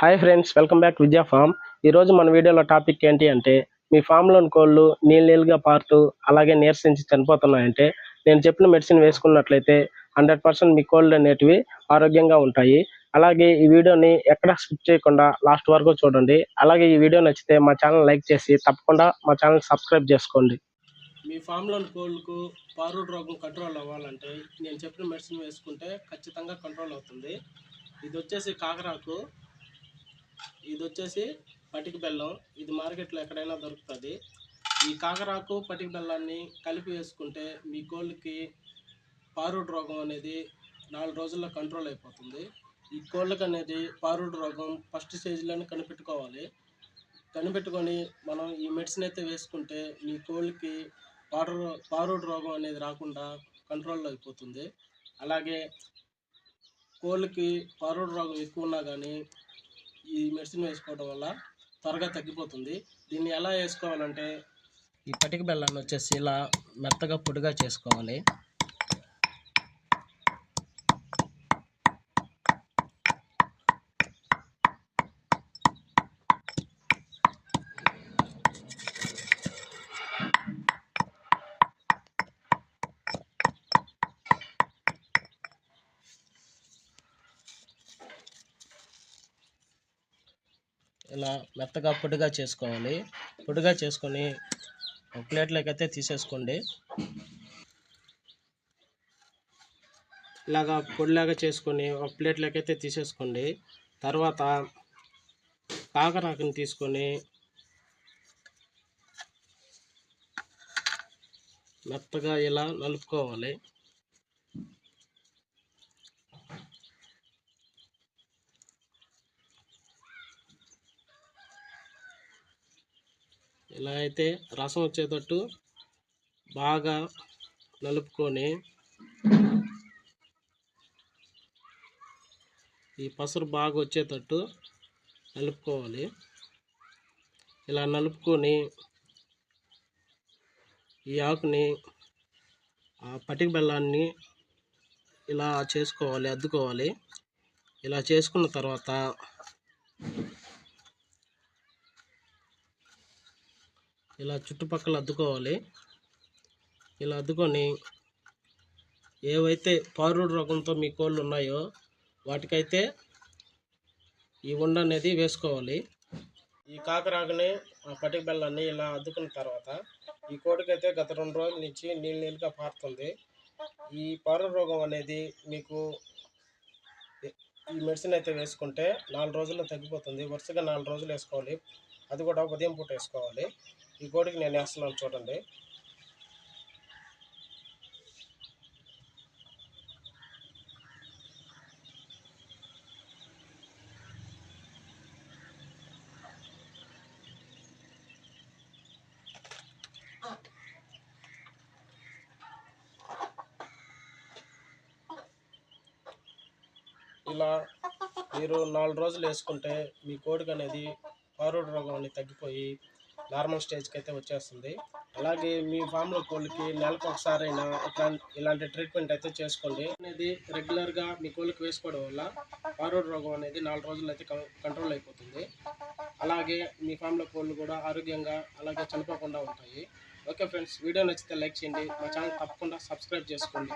Hi friends welcome back Vidya farm ఈరోజు మన వీడియోలో టాపిక్ ఏంటి అంటే మీ ఫామ్లోని కోళ్ళు నీళ్ళు నీళ్ళుగా పారుతూ అలాగే నీరసించి చనిపోతున్నాయంటే నేను చెప్పిన మెడిసిన్ వేసుకున్నట్లయితే హండ్రెడ్ పర్సెంట్ మీ కోళ్ళు అనేటివి ఆరోగ్యంగా ఉంటాయి. అలాగే ఈ వీడియోని ఎక్కడ స్కిప్ చేయకుండా లాస్ట్ వరకు చూడండి. అలాగే ఈ వీడియో నచ్చితే మా ఛానల్ లైక్ చేసి తప్పకుండా మా ఛానల్ సబ్స్క్రైబ్ చేసుకోండి. మీ ఫామ్లోని కోళ్ళకు పారుడు రోగం కంట్రోల్ అవ్వాలంటే నేను చెప్పిన మెడిసిన్ వేసుకుంటే ఖచ్చితంగా కంట్రోల్ అవుతుంది. ఇది వచ్చేసి కాకరాకు. ఇది వచ్చేసి పటిక బెల్లం. ఇది మార్కెట్లో ఎక్కడైనా దొరుకుతుంది. ఈ కాకరాకు పటిక బెల్లాన్ని కలిపి వేసుకుంటే మీ కోళ్ళకి పారుడు రోగం అనేది నాలుగు రోజుల్లో కంట్రోల్ అయిపోతుంది. ఈ కోళ్ళకి అనేది పారుడు రోగం ఫస్ట్ స్టేజ్లోనే కనిపెట్టుకోవాలి. కనిపెట్టుకొని మనం ఈ మెడిసిన్ అయితే వేసుకుంటే మీ కోళ్ళకి పారు పారుడు రోగం అనేది రాకుండా కంట్రోల్లో అయిపోతుంది. అలాగే కోళ్ళకి పారుడు రోగం ఎక్కువ ఉన్నా కానీ ఈ మెడిసిన్ వేసుకోవడం వల్ల త్వరగా తగ్గిపోతుంది. దీన్ని ఎలా వేసుకోవాలంటే ఈ పటిక బెల్లాన్ని వచ్చేసి ఇలా మెత్తగా పొడిగా చేసుకోవాలి. ఇలా మెత్తగా పొడిగా చేసుకోవాలి. పొడిగా చేసుకొని ఒక ప్లేట్లోకి అయితే తీసేసుకోండి. ఇలాగా పొడిలాగా చేసుకొని ఒక ప్లేట్లోకి అయితే తీసేసుకోండి. తర్వాత కాకరాకుని తీసుకొని మెత్తగా ఇలా నలుపుకోవాలి. ఇలా అయితే రసం వచ్చేటట్టు బాగా నలుపుకొని ఈ పసరు బాగా వచ్చేటట్టు నలుపుకోవాలి. ఇలా నలుపుకొని ఈ ఆకుని ఆ పటిక బెల్లాన్ని ఇలా చేసుకోవాలి అద్దుకోవాలి. ఇలా చేసుకున్న తర్వాత ఇలా చుట్టుపక్కల అద్దుకోవాలి. ఇలా అద్దుకొని ఏవైతే పారుడు రోగంతో మీ కోళ్ళు ఉన్నాయో వాటికైతే ఈ ఉండ అనేది వేసుకోవాలి. ఈ కాకరాకుని ఆ పటిక బెల్లాన్ని ఇలా అద్దుకున్న తర్వాత ఈ కోడికైతే గత రెండు రోజుల నుంచి నీళ్ళు నీళ్ళుగా పారుతుంది. ఈ పారుడు రోగం అనేది మీకు ఈ మెడిసిన్ అయితే వేసుకుంటే నాలుగు రోజుల్లో తగ్గిపోతుంది. వరుసగా నాలుగు రోజులు వేసుకోవాలి. అది కూడా ఉదయం పూట వేసుకోవాలి. ఈ కోడికి నేను వేస్తున్నాను చూడండి. ఇలా మీరు నాలుగు రోజులు వేసుకుంటే మీ కోడికి అనేది పారోడు రోగం అనేది తగ్గిపోయి నార్మల్ స్టేజ్కి అయితే వచ్చేస్తుంది. అలాగే మీ ఫామ్లో కోళ్ళకి నెలకు ఒకసారైనా ఇట్లా ఇలాంటి ట్రీట్మెంట్ అయితే చేసుకోండి. అనేది రెగ్యులర్గా మీ కోళ్ళకి వేసుకోవడం వల్ల పారోడు రోగం అనేది నాలుగు రోజులు అయితే కంట్రోల్ అయిపోతుంది. అలాగే మీ ఫామ్లో కోళ్ళు కూడా ఆరోగ్యంగా అలాగే చనిపోకుండా ఉంటాయి. ఓకే ఫ్రెండ్స్ వీడియో నచ్చితే లైక్ చేయండి. మా ఛానల్ తప్పకుండా సబ్స్క్రైబ్ చేసుకోండి.